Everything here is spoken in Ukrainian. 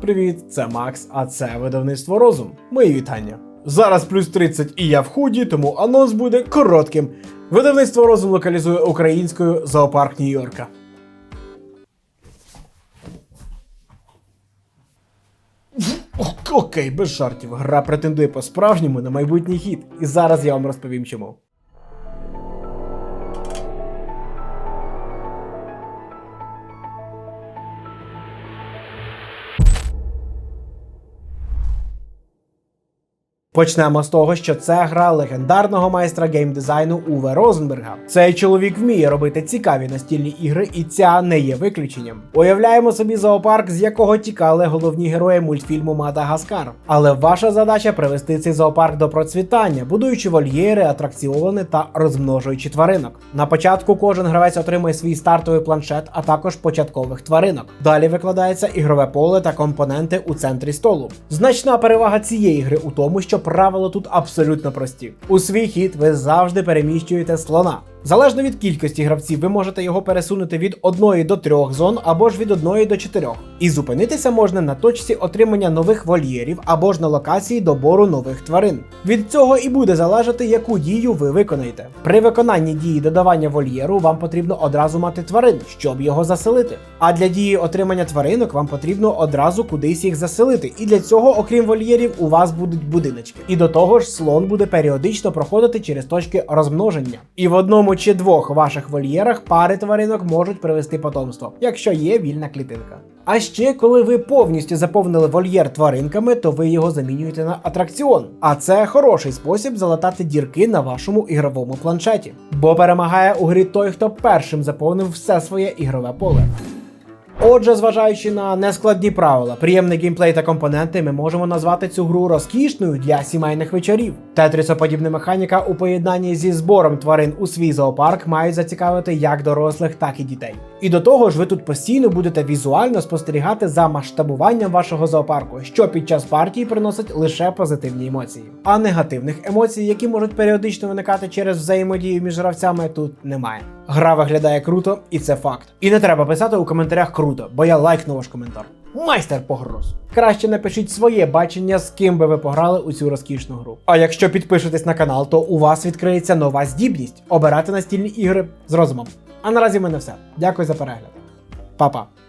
Привіт, це Макс, а це видавництво Розум. Мої вітання. Зараз плюс 30 і я в худі, тому анонс буде коротким. Видавництво Розум локалізує українською зоопарк Нью-Йорка. Окей, без жартів. Гра претендує по-справжньому на майбутній хід. І зараз я вам розповім чому. Почнемо з того, що це гра легендарного майстра геймдизайну Уве Розенберга. Цей чоловік вміє робити цікаві настільні ігри, і ця не є виключенням. Уявляємо собі зоопарк, з якого тікали головні герої мультфільму Мадагаскар. Але ваша задача привести цей зоопарк до процвітання, будуючи вольєри, атракціони та розмножуючи тваринок. На початку кожен гравець отримує свій стартовий планшет, а також початкових тваринок. Далі викладається ігрове поле та компоненти у центрі столу. Значна перевага цієї гри у тому, що правила тут абсолютно прості. У свій хід ви завжди переміщуєте слона. Залежно від кількості гравців, ви можете його пересунути від 1 до 3 зон або ж від 1 до 4. І зупинитися можна на точці отримання нових вольєрів або ж на локації добору нових тварин. Від цього і буде залежати, яку дію ви виконаєте. При виконанні дії додавання вольєру вам потрібно одразу мати тварин, щоб його заселити. А для дії отримання тваринок вам потрібно одразу кудись їх заселити. І для цього, окрім вольєрів, у вас будуть будиночки. І до того ж, слон буде періодично проходити через точки розмноження. І в одному чи двох ваших вольєрах пари тваринок можуть привести потомство, якщо є вільна клітинка. А ще, коли ви повністю заповнили вольєр тваринками, то ви його замінюєте на атракціон. А це хороший спосіб залатати дірки на вашому ігровому планшеті. Бо перемагає у грі той, хто першим заповнив все своє ігрове поле. Отже, зважаючи на нескладні правила, приємний геймплей та компоненти, ми можемо назвати цю гру розкішною для сімейних вечорів. Тетрісоподібна механіка у поєднанні зі збором тварин у свій зоопарк мають зацікавити як дорослих, так і дітей. І до того ж, ви тут постійно будете візуально спостерігати за масштабуванням вашого зоопарку, що під час партії приносить лише позитивні емоції. А негативних емоцій, які можуть періодично виникати через взаємодію між гравцями, тут немає. Гра виглядає круто, і це факт. І не треба писати у коментарях круто, бо я лайкну ваш коментар. Майстер погроз. Краще напишіть своє бачення, з ким би ви пограли у цю розкішну гру. А якщо підпишетесь на канал, то у вас відкриється нова здібність обирати настільні ігри з розумом. А наразі в мене все. Дякую за перегляд. Па-па.